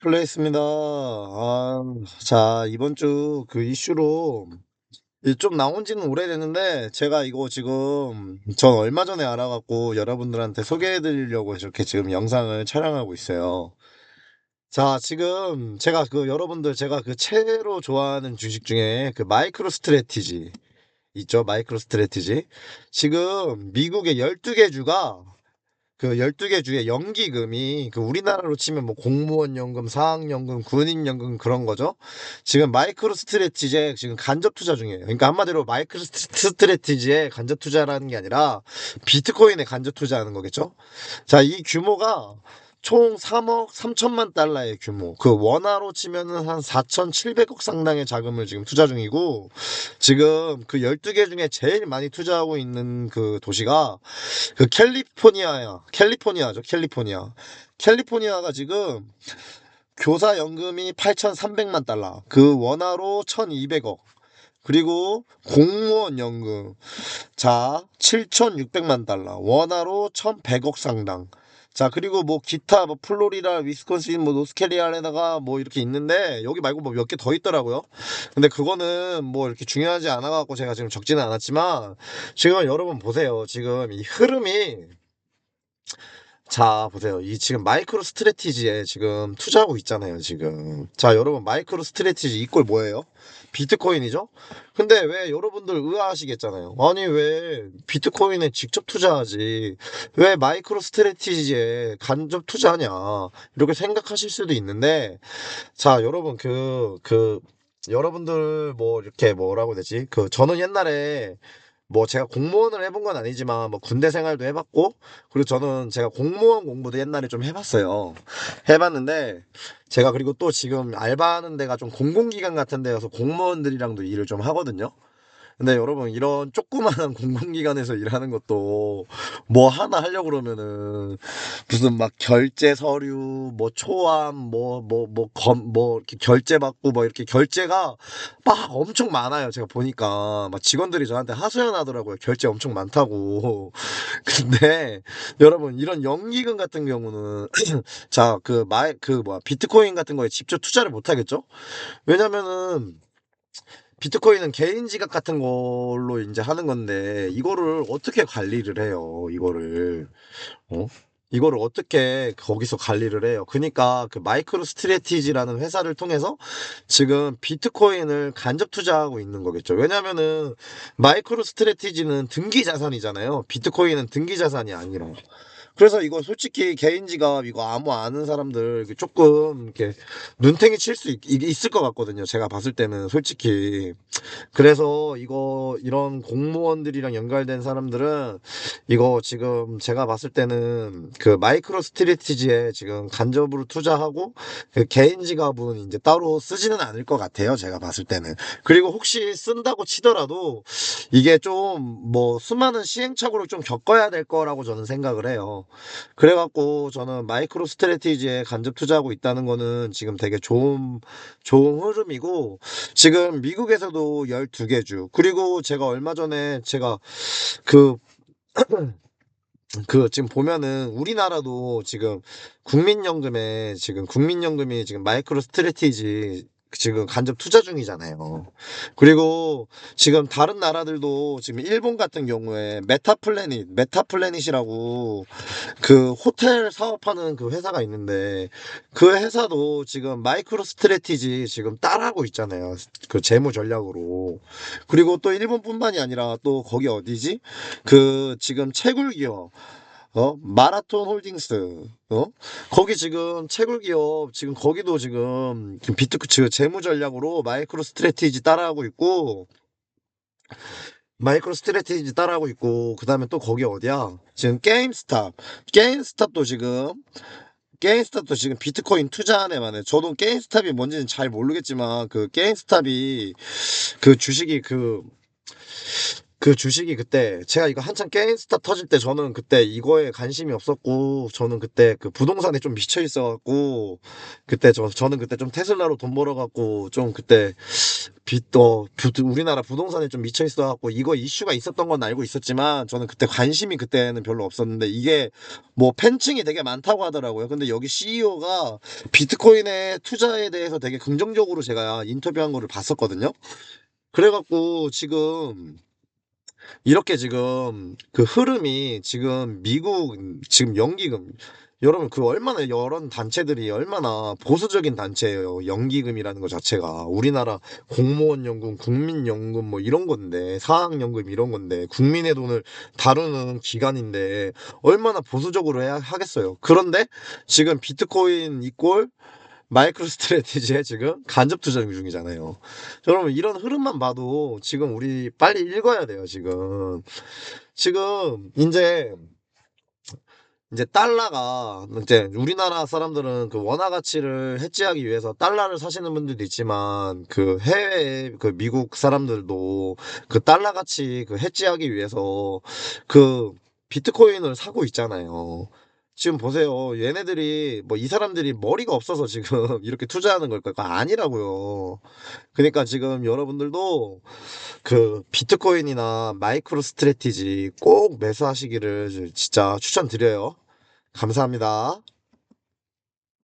플레이스입니다. 아, 자, 이번 주 그 이슈로 이좀 나온 지는 오래됐는데 제가 이거 지금 전 얼마 전에 알아갖고 여러분들한테 소개해 드리려고 이렇게 지금 영상을 촬영하고 있어요. 자, 지금 제가 그 여러분들 제가 그 최애로 좋아하는 주식 중에 그 마이크로 스트래티지 있죠? 마이크로 스트래티지. 지금 미국의 12개 주가 그 12개 주의 연기금이 그 우리나라로 치면 뭐 공무원 연금, 사학 연금, 군인 연금 그런 거죠. 지금 마이크로 스트레티지에 지금 간접 투자 중이에요. 그러니까 한마디로 마이크로 스트- 스트레티지에 간접 투자라는 게 아니라 비트코인에 간접 투자하는 거겠죠. 자, 이 규모가 총 3억 3천만 달러의 규모. 그 원화로 치면은 한 4,700억 상당의 자금을 지금 투자 중이고 지금 그 12개 중에 제일 많이 투자하고 있는 그 도시가 그 캘리포니아야. 캘리포니아죠. 캘리포니아. 캘리포니아가 지금 교사 연금이 8,300만 달러. 그 원화로 1,200억. 그리고 공무원 연금. 자, 7,600만 달러. 원화로 1,100억 상당. 자, 그리고 뭐 기타 뭐 플로리다, 위스콘신, 뭐 노스캐리아에다가 뭐 이렇게 있는데 여기 말고 뭐 몇 개 더 있더라고요. 근데 그거는 뭐 이렇게 중요하지 않아 갖고 제가 지금 적지는 않았지만 지금 여러분 보세요. 지금 이 흐름이 자, 보세요. 이 지금 마이크로 스트래티지에 지금 투자하고 있잖아요, 지금. 자, 여러분 마이크로 스트래티지 이꼴 뭐예요? 비트코인이죠? 근데 왜 여러분들 의아하시겠잖아요. 아니, 왜 비트코인에 직접 투자하지? 왜 마이크로 스트래티지에 간접 투자하냐? 이렇게 생각하실 수도 있는데, 자, 여러분 그, 그, 여러분들 뭐 이렇게 뭐라고 되지? 그 저는 옛날에 뭐 제가 공무원을 해본 건 아니지만 뭐 군대 생활도 해봤고 그리고 저는 제가 공무원 공부도 옛날에 좀 해봤어요. 해봤는데 제가 그리고 또 지금 알바하는 데가 좀 공공기관 같은 데여서 공무원들이랑도 일을 좀 하거든요. 근데 여러분 이런 조그마한 공공기관에서 일하는 것도 뭐 하나 하려고 그러면은 무슨 막 결제 서류 뭐 초안 뭐뭐뭐검뭐 이렇게 결제 받고 뭐 이렇게 결제가 막 엄청 많아요. 제가 보니까 막 직원들이 저한테 하소연하더라고요. 결제 엄청 많다고. 근데 여러분 이런 연기금 같은 경우는 자 그 마이 그 뭐야 비트코인 같은 거에 직접 투자를 못 하겠죠? 왜냐면은 비트코인은 개인 지갑 같은 걸로 이제 하는 건데 이거를 어떻게 관리를 해요? 이거를 어? 이거를 어떻게 거기서 관리를 해요? 그러니까 그 마이크로 스트래티지라는 회사를 통해서 지금 비트코인을 간접 투자하고 있는 거겠죠. 왜냐면은 마이크로 스트래티지는 등기 자산이잖아요. 비트코인은 등기 자산이 아니라. 그래서 이거 솔직히 개인 지갑 이거 아무 아는 사람들 조금 이렇게 눈탱이 칠 수 있을 것 같거든요. 제가 봤을 때는 솔직히. 그래서 이거 이런 공무원들이랑 연결된 사람들은 이거 지금 제가 봤을 때는 그 마이크로 스트리티지에 지금 간접으로 투자하고 그 개인 지갑은 이제 따로 쓰지는 않을 것 같아요. 제가 봤을 때는. 그리고 혹시 쓴다고 치더라도 이게 좀 뭐 수많은 시행착오를 좀 겪어야 될 거라고 저는 생각을 해요. 그래갖고 저는 마이크로 스트래티지에 간접 투자하고 있다는 거는 지금 되게 좋은, 좋은 흐름이고, 지금 미국에서도 12개 주, 그리고 제가 얼마 전에 제가 그, 그 지금 보면은 우리나라도 지금 국민연금에 지금 국민연금이 지금 마이크로 스트래티지 지금 간접 투자 중이잖아요. 그리고 지금 다른 나라들도 지금 일본 같은 경우에 메타플래닛, 메타플래닛이라고 그 호텔 사업하는 그 회사가 있는데 그 회사도 지금 마이크로 스트래티지 지금 따라하고 있잖아요. 그 재무 전략으로. 그리고 또 일본뿐만이 아니라 또 거기 어디지? 그 지금 채굴 기업 어? 마라톤 홀딩스, 어? 거기 지금 채굴 기업, 지금 거기도 지금 비트코, 그 재무 전략으로 마이크로 스트래티지 따라하고 있고, 마이크로 스트래티지 따라하고 있고, 그 다음에 또 거기 어디야? 지금 게임스탑. 게임스탑도 지금, 게임스탑도 지금 비트코인 투자한 애만 해. 저도 게임스탑이 뭔지는 잘 모르겠지만, 그 게임스탑이 그 주식이 그, 그 주식이 그때 제가 이거 한창 게임스타 터질 때 저는 그때 이거에 관심이 없었고 저는 그때 그 부동산에 좀 미쳐 있어갖고 그때 저 저는 그때 좀 테슬라로 돈 벌어갖고 좀 그때 빚도 우리나라 부동산에 좀 미쳐 있어갖고 이거 이슈가 있었던 건 알고 있었지만 저는 그때 관심이 그때는 별로 없었는데 이게 뭐 팬층이 되게 많다고 하더라고요. 근데 여기 CEO가 비트코인의 투자에 대해서 되게 긍정적으로 제가 인터뷰한 거를 봤었거든요. 그래갖고 지금 이렇게 지금 그 흐름이 지금 미국 지금 연기금 여러분 그 얼마나 여러 단체들이 얼마나 보수적인 단체예요. 연기금이라는 것 자체가 우리나라 공무원 연금, 국민 연금 뭐 이런 건데 사학 연금 이런 건데 국민의 돈을 다루는 기관인데 얼마나 보수적으로 해야 하겠어요. 그런데 지금 비트코인 이꼴 마이크로 스트레티지에 지금 간접 투자 중이잖아요. 여러분 이런 흐름만 봐도 지금 우리 빨리 읽어야 돼요. 지금 지금 이제 이제 달러가 이제 우리나라 사람들은 그 원화 가치를 해지하기 위해서 달러를 사시는 분들도 있지만 그 해외 그 미국 사람들도 그 달러 가치 그 해지하기 위해서 그 비트코인을 사고 있잖아요. 지금 보세요. 얘네들이 뭐 이 사람들이 머리가 없어서 지금 이렇게 투자하는 걸까요? 아니라고요. 그러니까 지금 여러분들도 그 비트코인이나 마이크로 스트레티지 꼭 매수하시기를 진짜 추천드려요. 감사합니다.